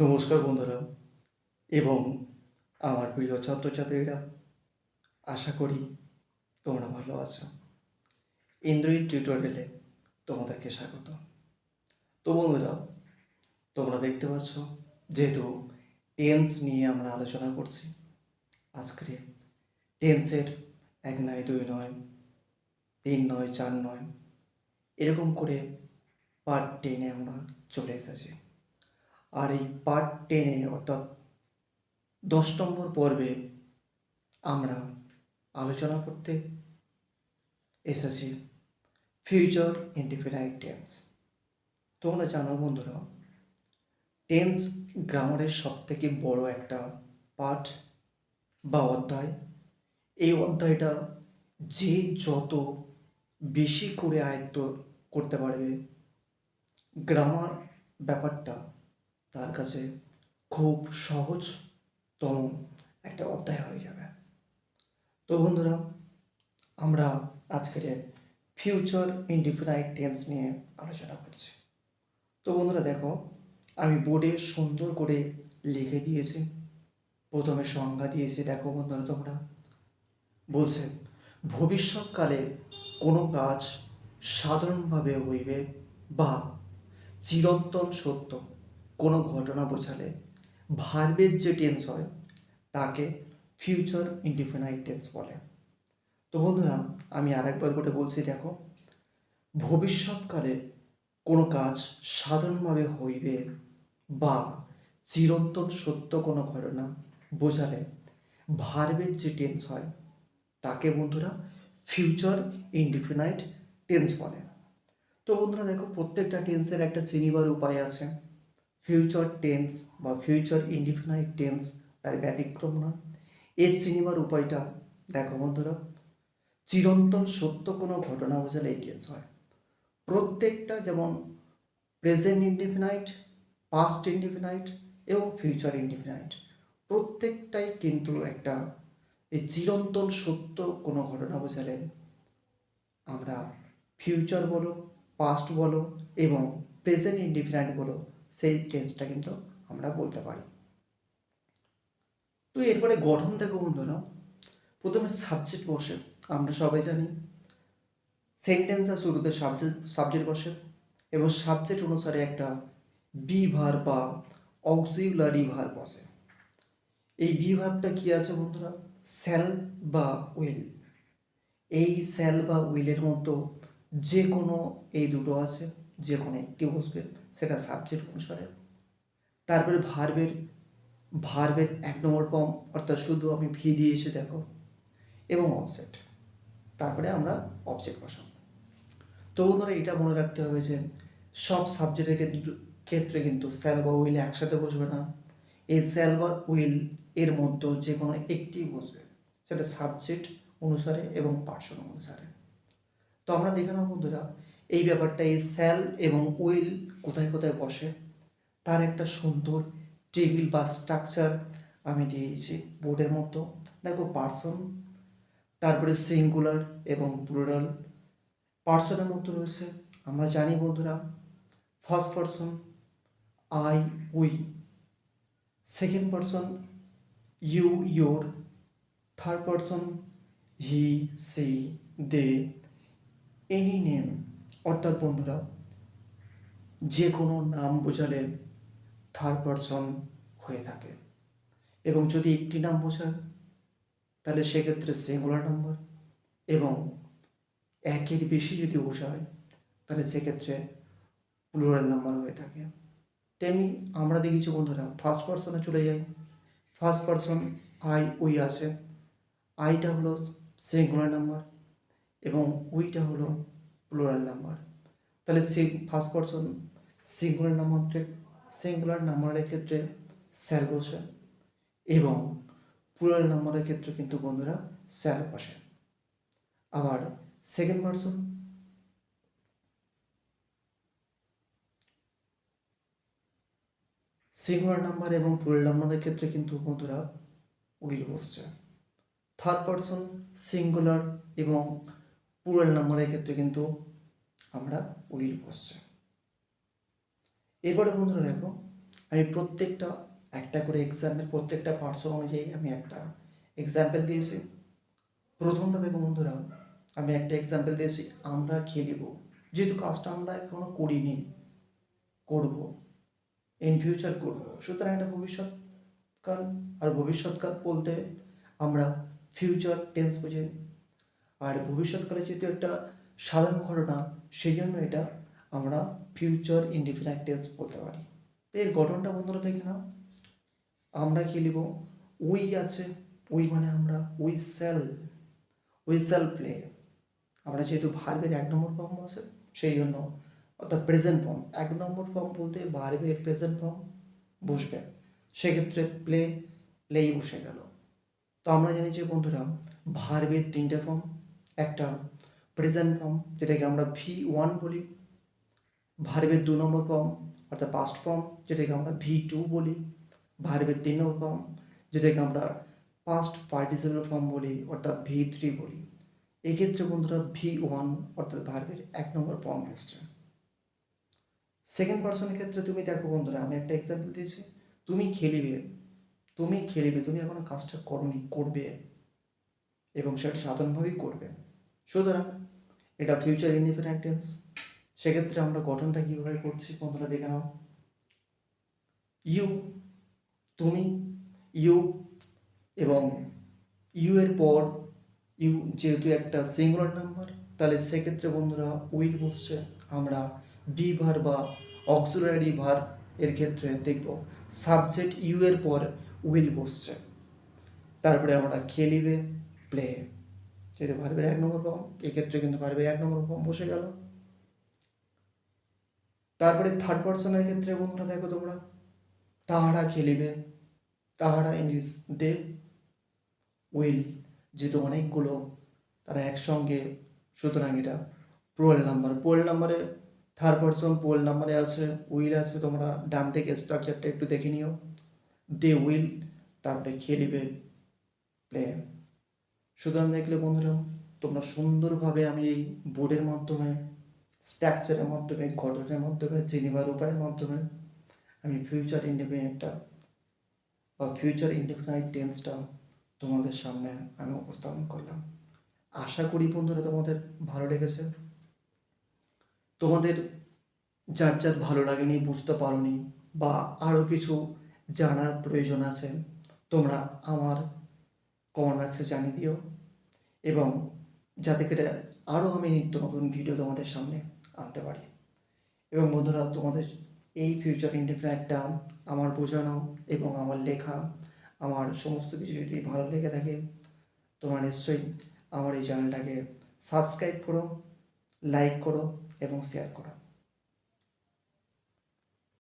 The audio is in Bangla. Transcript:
নমস্কার বন্ধুরা, এবং আমার প্রিয় ছাত্রছাত্রীরা, আশা করি তোমরা ভালো আছো। ইন্দ্রিয় টিউটোরিয়ালে তোমাদেরকে স্বাগত। তো বন্ধুরা, তোমরা দেখতে পাচ্ছ, যেহেতু টেন্স নিয়ে আমরা আলোচনা করছি আজকে টেন্সের এক নয়, দুই নয়, তিন নয়, চার নয়, এরকম করে পার্ট টেনে আমরা চলে এসেছি। আর এই পার্ট টেনে অর্থাৎ দশ নম্বর পর্বে আমরা আলোচনা করতে এসেছি ফিউচার ইনডিফিনাইট টেন্স তোমরা জানো বন্ধুরা টেন্স গ্রামারের সব থেকে বড় একটা পার্ট বা অধ্যায়। এই অধ্যায়টা যে যত বেশি করে আয়ত্ত করতে পারবে গ্রামার ব্যাপারটা তার কাছে খুব সহজতম একটা অধ্যায় হয়ে যাবে। তো বন্ধুরা, আমরা আজকের ফিউচার ইনডিফিনাইট টেন্স নিয়ে আলোচনা করছি। তো বন্ধুরা, দেখো, আমি বোর্ডে সুন্দর করে লিখে দিয়েছি। প্রথমে সংজ্ঞা দিয়েছি, দেখো বন্ধুরা তোমরা। বলছে, ভবিষ্যৎকালে কোনো কাজ সাধারণভাবে হইবে বা চিরন্তন সত্য। কোনো ঘটনা বোঝালে ভার্বের যে টেন্স হয়, তাকে ফিউচার ইনডিফিনাইট টেন্স বলে। তো বন্ধুরা, আমি আরেকবার করে বলছি, দেখো, ভবিষ্যৎকালে কোনো কাজ সাধারণভাবে হইবে বা চিরন্তন সত্য কোনো ঘটনা বোঝালে ভার্বের যে টেন্স হয়, তাকে বন্ধুরা ফিউচার ইনডিফিনাইট টেন্স বলে। তো বন্ধুরা, দেখো, প্রত্যেকটা টেন্সের একটা চিনিবার উপায় আছে। ফিউচার টেন্স বা ফিউচার ইনডিফিনাইট টেন্স তার ব্যতিক্রম নয়। এর চিনিবার উপায়টা দেখো বন্ধুরা, চিরন্তন সত্য কোনো ঘটনা বোঝালে এই টেন্স হয়। প্রত্যেকটা যেমন প্রেজেন্ট ইনডিফিনাইট পাস্ট ইনডিফিনাইট এবং ফিউচার ইনডিফিনাইট প্রত্যেকটাই কিন্তু একটা এই চিরন্তন সত্য কোনো ঘটনা বোঝালে আমরা ফিউচার বলো পাস্ট বলো এবং প্রেজেন্ট ইনডিফিনাইট বলো সেই টেন্সটা কিন্তু আমরা বলতে পারি। তো এরপরে গঠন দেখো বন্ধুরা, প্রথমে সাবজেক্ট বসে, আমরা সবাই জানি। সেন্টেন্সের শুরুতে সাবজেক্ট সাবজেক্ট বসে, এবং সাবজেক্ট অনুসারে একটা বি ভার বা অক্সিলারি ভার বসে। এই বি ভার্বটা কী আছে বন্ধুরা? সেল বা উইল এই সেল বা উইলের মতো যে কোনো এই দুটো আছে যে কোনো একটি বসবে। সেটা সাবজেক্ট অনুসারে তারপরে ভার্বের ভার্বের এক নম্বর ফর্ম অর্থাৎ শুধু আমি ভি দিয়েছি দেখো, এবং অবজেক্ট তারপরে আমরা অবজেক্ট বসাবো। তো বন্ধুরা, এটা মনে রাখতে হবে যে সব সাবজেক্টের ক্ষেত্রে- কিন্তু সেল বা উইল একসাথে বসবে না। এই সেল বা উইল এর মধ্যে যে কোনো একটি বসবে, সেটা সাবজেক্ট অনুসারে এবং পার্সন অনুসারে। তো আমরা দেখে নাও বন্ধুরা এই ব্যাপারটা এই সেল এবং উইল কোথায় কোথায় বসে? তার একটা সুন্দর টেবিল বা স্ট্রাকচার আমি দিয়েছি বোর্ডের মতো। দেখো পার্সন, তারপরে সিঙ্গুলার এবং প্লুরাল। পার্সনের মতো রয়েছে, আমরা জানি বন্ধুরা। First person, I, we. Second person, you, your. Third person, he, she, they. Any name. অর্থাৎ বন্ধুরা যে কোনো নাম বোঝালে থার্ড পার্সন হয়ে থাকে। এবং যদি একটি নাম বোঝায়, তাহলে সেক্ষেত্রে সিঙ্গুলার নাম্বার এবং একের বেশি যদি বোঝায়, তাহলে সেক্ষেত্রে প্লুরাল নাম্বার হয়ে থাকে। তেমনি আমরা দেখেছি বন্ধুরা ফার্স্ট পার্সনে চলে যাই। ফার্স্ট পার্সন আই উই আছে। আইটা হলো সিঙ্গুলার নাম্বার এবং উইটা হলো প্লুরাল নাম্বার তাহলে সে ফার্স্ট পার্সন সিঙ্গুলার নাম্বারের সিঙ্গুলার নাম্বারের ক্ষেত্রে স্যাল বসে এবং প্লুরাল নাম্বারের ক্ষেত্রে কিন্তু বন্ধুরা স্যাল বসে। আবার সেকেন্ড পার্সন সিঙ্গুলার নাম্বার এবং প্লুরাল নাম্বারের ক্ষেত্রে কিন্তু বন্ধুরা উইল বসছে। থার্ড পার্সন সিঙ্গুলার এবং প্লুরাল নাম্বারের ক্ষেত্রে কিন্তু আমরা উইল বসছে। এরপরে বন্ধুরা দেখো, আমি প্রত্যেকটা একটা করে এক্সাম্পল প্রত্যেকটা পার্সন অনুযায়ী আমি একটা এক্সাম্পল দিয়েছি। প্রথমটা দেখো বন্ধুরা, আমি একটা এক্সাম্পল দিয়েছি, আমরা খেলিব। যেহেতু কাজটা আমরা এখনও করিনি, করব ইন ফিউচার করব। সুতরাং এটা ভবিষ্যৎকাল, আর ভবিষ্যৎকাল বলতে আমরা ফিউচার টেন্স বুঝি। আর ভবিষ্যৎকালে যেহেতু একটা সাধারণ ঘটনা সেই জন্য এটা আমরা ফিউচার ইনডিফিনাইট টেন্স বলতে পারি। তো এর গঠনটা বন্ধুরা দেখে নাও। আমরা খেলিব উই আছে উই মানে আমরা we shall we shall play আমরা যেহেতু ভার্বের এক নম্বর ফর্ম আছে, সেই জন্য অর্থাৎ প্রেজেন্ট ফর্ম এক নম্বর ফর্ম বলতে ভার্বের প্রেজেন্ট ফর্ম বসবে। সেক্ষেত্রে প্লে প্লেই বসে গেল। তো আমরা জানি যে বন্ধুরা ভার্বের তিনটে ফর্ম একটা প্রেজেন্ট ফর্ম যেটাকে আমরা ভি ওয়ান বলি। ভার্বের দু নম্বর ফর্ম অর্থাৎ পাস্ট ফর্ম যেটাকে আমরা ভি টু বলি। ভার্বের তিন নম্বর ফর্ম যেটাকে আমরা পাস্ট পার্টিসিপেল ফর্ম বলি, অর্থাৎ ভি থ্রি বলি। এক্ষেত্রে বন্ধুরা ভি ওয়ান অর্থাৎ ভার্বের এক নম্বর ফর্ম বসছে সেকেন্ড পার্সনের ক্ষেত্রে তুমি দেখো বন্ধুরা, আমি একটা এক্সাম্পল দিয়েছি। তুমি খেলিবে তুমি খেলিবে, তুমি এখনও কাজটা করনি, করবে। এবং সেটা সাধারণভাবেই করবে। সুতরাং এটা ফিউচার ইন্ডিপেন্ডেন্ট সেক্ষেত্রে আমরা গঠনটা কীভাবে করছি বন্ধুরা দেখে নাও। ইউ তুমি ইউ এবং ইউ এর পর ইউ যেহেতু একটা সিঙ্গুলার নাম্বার তাহলে সেক্ষেত্রে বন্ধুরা উইল বসছে। আমরা বি ভার বা অক্সিলারি ভার এর ক্ষেত্রে দেখব। সাবজেক্ট ইউ এর পর উইল বসছে। তারপরে আমরা খেলিবে। প্লে যেহেতু ভার্বের এক নম্বর ফর্ম এক্ষেত্রে কিন্তু ভার্বের এক নম্বর ফর্ম বসে গেল। তারপরে থার্ড পার্সনের ক্ষেত্রে বন্ধুরা দেখো তোমরা, তাহারা খেলিবে, তাহারা ইংলিশ দে উইল যেহেতু অনেকগুলো, তারা একসঙ্গে, সুতরাং এটা পোয়েল নাম্বার পোয়েল নাম্বারে থার্ড পার্সন পোয়েল নাম্বারে আছে উইল আছে, তোমরা ডান থেকে স্ট্রাকচারটা একটু দেখে নিও। দে উইল তারপরে খেলিবে প্লে সুতরাং দেখলে বন্ধুরা, তোমরা সুন্দরভাবে আমি এই বোর্ডের মাধ্যমে, স্ট্রাকচারের মাধ্যমে, গঠনের মাধ্যমে চিনিবার উপায়ের মাধ্যমে, আমি ফিউচার ইন্ডিপেন্ডেন্টটা বা ফিউচার ইন্ডিপেন্ডেন্ট টেন্সটা তোমাদের সামনে আমি উপস্থাপন করলাম। আশা করি বন্ধুরা তোমাদের ভালো লেগেছে। তোমাদের যার যার ভালো লাগেনি, বুঝতে পারোনি বা আরও কিছু জানার প্রয়োজন আছে, তোমরা আমার কমেন্ট বক্সে জানিয়ে দিও। এবং যাতে করে আরও আমি নিত্য নতুন ভিডিও তোমাদের সামনে আনতে পারি। এবং বন্ধুরা, তোমাদের এই ফিউচার ইন্ডিপেন্ডেন্টটা আমার বোঝানো এবং আমার লেখা, আমার সমস্ত কিছু যদি ভালো লেগে থাকে, তোমরা নিশ্চয়ই আমার এই চ্যানেলটাকে সাবস্ক্রাইব করো লাইক করো এবং শেয়ার করো।